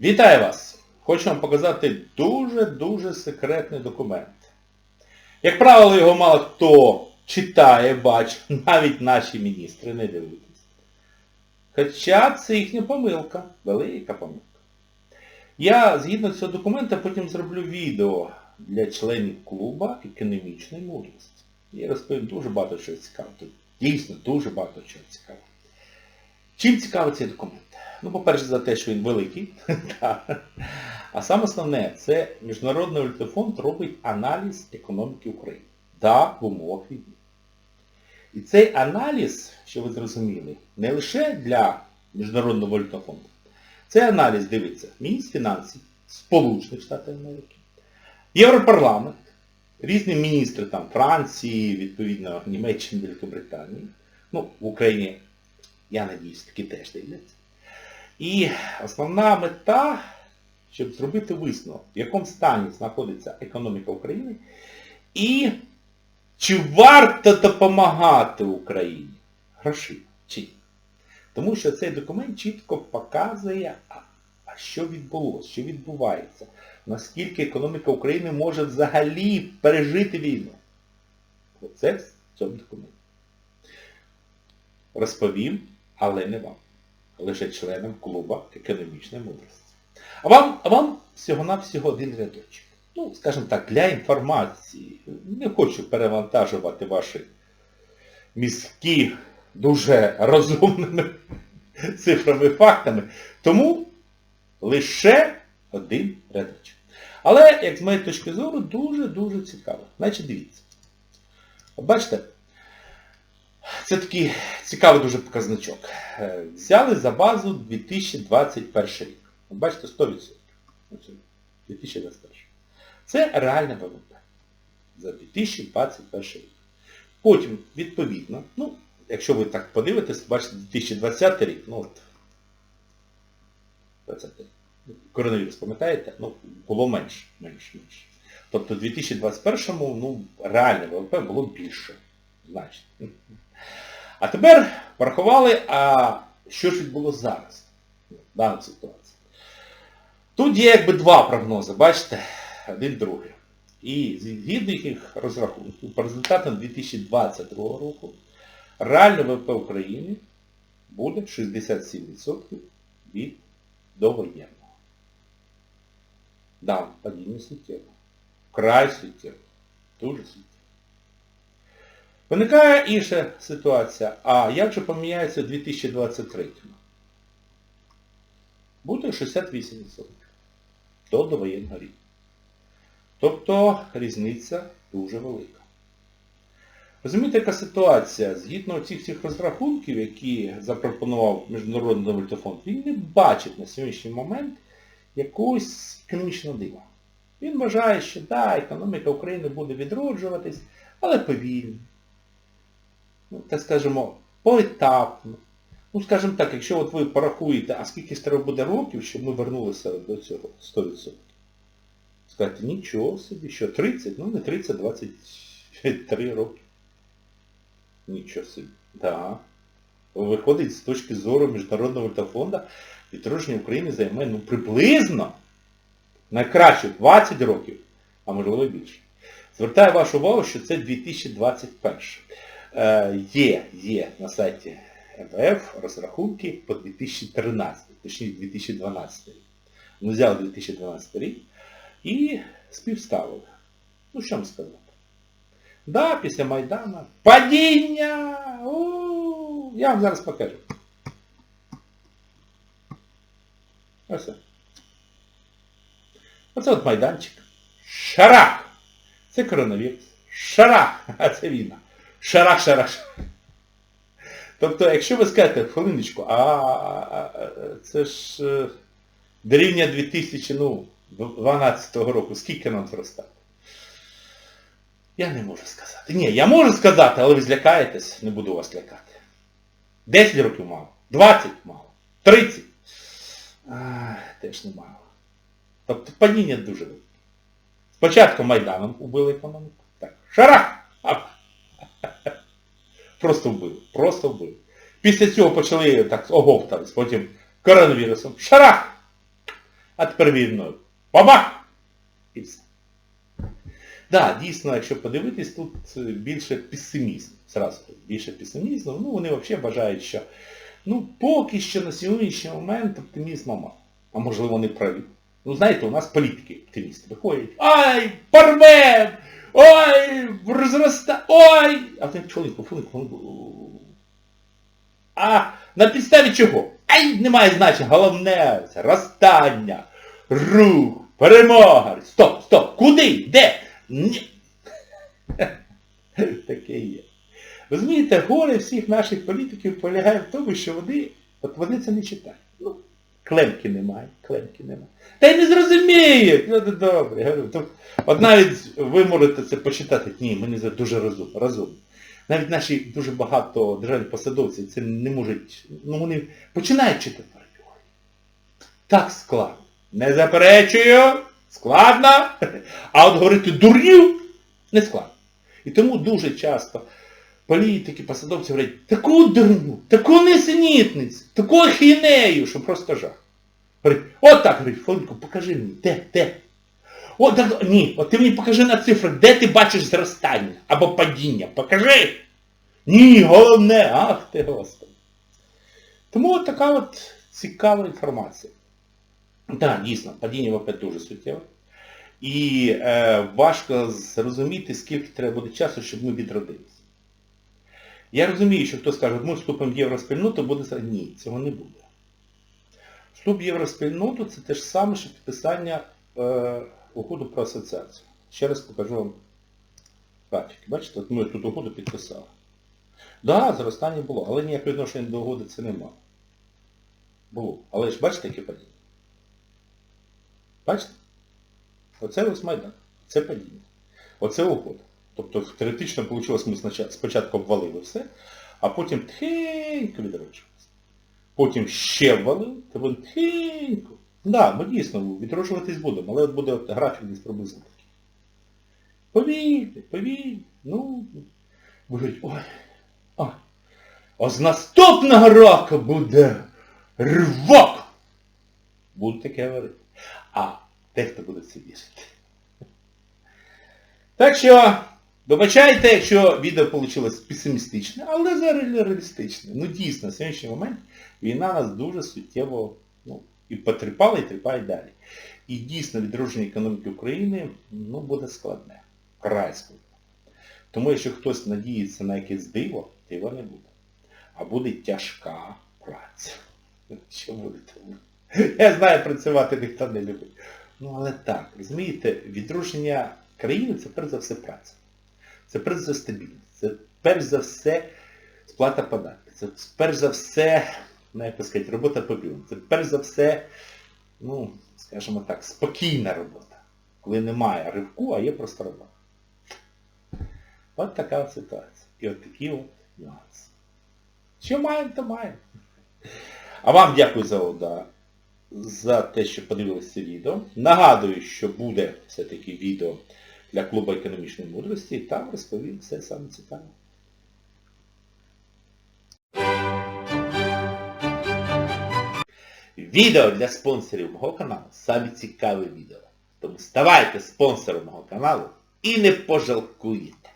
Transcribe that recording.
Вітаю вас! Хочу вам показати дуже-дуже секретний документ. Як правило, його мало хто читає, бачить, навіть наші міністри не дивитесь. Хоча це їхня помилка, велика помилка. Я згідно цього документа потім зроблю відео для членів клуба економічної мудрості. Я розповім дуже багато чого цікавого. Дійсно дуже багато чого цікавого. Чим цікавий цей документ? Ну, по-перше, за те, що він великий. А саме основне, це Міжнародний валютний фонд робить аналіз економіки України. Да, в умовах війни. І цей аналіз, що ви зрозуміли, не лише для Міжнародного валютного фонду. Цей аналіз дивиться міністр фінансів Сполучених Штатів Америки, Європарламент, різні міністри там Франції, відповідно, Німеччини, Великобританії. Ну, в Україні, я надіюсь, таки теж дивляться. І основна мета, щоб зробити висновок, в якому стані знаходиться економіка України і чи варто допомагати Україні грошима чи ні. Тому що цей документ чітко показує, що відбулося, що відбувається, наскільки економіка України може взагалі пережити війну. Оце в цьому документі. Розповім, але не вам. Лише членам клуба економічної мудрості. А вам, а вам всього-навсього один рядочок. Ну, скажімо так, для інформації. Не хочу перевантажувати ваші мізки дуже розумними цифрами, фактами. Тому лише один рядочок. Але, як з моєї точки зору, дуже-дуже цікаво. Значить, дивіться. Бачите, це такий цікавий дуже показничок. Е, Взяли за базу 2021 рік. Бачите, 100%. 2021. Це реальне ВВП за 2021 рік. Потім, відповідно, ну, якщо ви так подивитесь, бачите, 2020 рік, ну от, 20. Коронавірус, пам'ятаєте? Ну, було менше, менше, менше. Тобто в 2021-му, ну, реальне ВВП було більше. Значить. А тепер порахували, а що ж відбулося зараз в даній ситуації. Тут є якби два прогнози, бачите, один другий. І згідно їх розрахунків, по результатам 2022 року реальне ВВП України буде 67% від довоєнного. Да, падіння суттєво. Край суттєво. Дуже суттєво. Виникає інша ситуація. А як же поміняється в 2023? Буде 68% до довоєнного рівня. Тобто різниця дуже велика. Розумієте, яка ситуація? Згідно цих всіх розрахунків, які запропонував Міжнародний валютний він не бачить на сьогоднішній момент якогось економічного дива. Він вважає, що да, економіка України буде відроджуватись, але повільно. Ну, так скажемо, поетапно. Ну, скажімо так, якщо от ви порахуєте, а скільки треба буде років, щоб ми вернулися до цього 100%. Скажете, нічого собі, що 30, ну не 30, 23 роки. Нічого собі. Да. Виходить, з точки зору Міжнародного валютного фонду, відродження України займе ну, приблизно найкраще 20 років, а можливо більше. Звертаю вашу увагу, що це 2021. Е, є, є на сайті МВФ розрахунки по 2013, точніше 2012 рік. Ми взяли 2012 рік і співставили. Ну що вам сказати? Да, після Майдана. Падіння! У, Я вам зараз покажу. Ось. Оце от майданчик. Шарах! Це коронавірус. Шарах! А це війна. Шарах, шарах. Тобто, якщо ви скажете, хвилиночку, а, це ж е, дорівня 2012 року, скільки нам зростати? Я не можу сказати. Ні, я можу сказати, але ви злякаєтесь, не буду вас лякати. 10 років мало, 20 мало, 30. А, теж не мало. Тобто падіння дуже велике. Спочатку Майданом убили економіку. Так, шарах! Просто вбили. Просто вбили. Після цього почали так оговтались, потім коронавірусом. Шарах! А тепер вільно. Бабах! І все. Так, дійсно, якщо подивитись, тут е, більше песимізм. Зразу більше песимізму. Ну, вони взагалі вважають, що ну, поки що на сьогоднішній момент оптимізму мало. А можливо вони праві. Ну, знаєте, у нас політики оптимісти виходять. Ай, порвем! Ой, розроста... Ой! А ти чоловік, фулик, А на підставі чого? Ай, немає значення. Головне це розстання, рух, перемога. Стоп, стоп, куди? Де? Ні. Таке є. Розумієте, горе всіх наших політиків полягає в тому, що вони, от вони це не читають. Клемки немає, клемки немає. Та й не зрозуміють. Ну, добре. от навіть ви можете це почитати. Ні, мені це дуже розумно. розумно. Навіть наші дуже багато державних посадовців це не можуть, ну вони починають читати. Так складно. Не заперечую, складно. А от говорити дурню не складно. І тому дуже часто політики, посадовці говорять, таку дурню, таку несенітницю, таку ахінею, що просто жах. Говорить, от так, говорить, Фолинко, покажи мені, де, де? О, так, ні, от ти мені покажи на цифрах, де ти бачиш зростання або падіння. Покажи! Ні, головне, ах ти Господи. Тому от така от цікава інформація. Так, дійсно, падіння ВВП дуже суттєве. І е, важко зрозуміти, скільки треба буде часу, щоб ми відродилися. Я розумію, що хтось каже, ми вступимо в євроспільноту, буде Ні, цього не буде. Вступ в євроспільноту це те ж саме, що підписання е, угоду про асоціацію. Ще раз покажу вам графіки. Бачите, от ми тут угоду підписали. Так, да, зростання було, але ніякого відношення до угоди це нема. Було. Але ж бачите, яке падіння? Бачите? Оце ось Майдан. Це падіння. Оце угода. Тобто теоретично вийшло, ми спочатку- обвалили все, а потім тихенько відроджувалися. Потім ще ввалили, то вони тихенько. Так, да, ми дійсно відроджуватись будемо, але буде от графік десь приблизно такий. Повільно, повільно. Ну, говорять, ой, ой. А з наступного року буде ривок. Буду таке говорити. А дехто буде це вірити. Так що, вибачайте, якщо відео вийшло песимістичне, але реалістичне. Ну дійсно, на сьогоднішній момент війна нас дуже суттєво ну, і потріпала, і тріпає далі. І дійсно відродження економіки України ну, буде складне. Край складне. Тому якщо хтось надіється на якесь диво, диво не буде. А буде тяжка праця. Що буде тому? Я знаю, працювати ніхто не любить. Ну але так, розумієте, відродження країни це перш за все праця. Це перш за стабільність. Це перш за все сплата податків. Це перш за все, ну як сказати, робота по білому. Це перш за все, ну, скажімо так, спокійна робота. Коли немає ривку, а є просто робота. От така ситуація. І от такі от нюанси. Що маємо, то маємо. А вам дякую за увагу, за те, що подивилися відео. Нагадую, що буде все-таки відео для клубу економічної мудрості, і там розповім все саме цікаве. Відео для спонсорів мого каналу самі цікаві відео. Тому ставайте спонсором мого каналу і не пожалкуєте.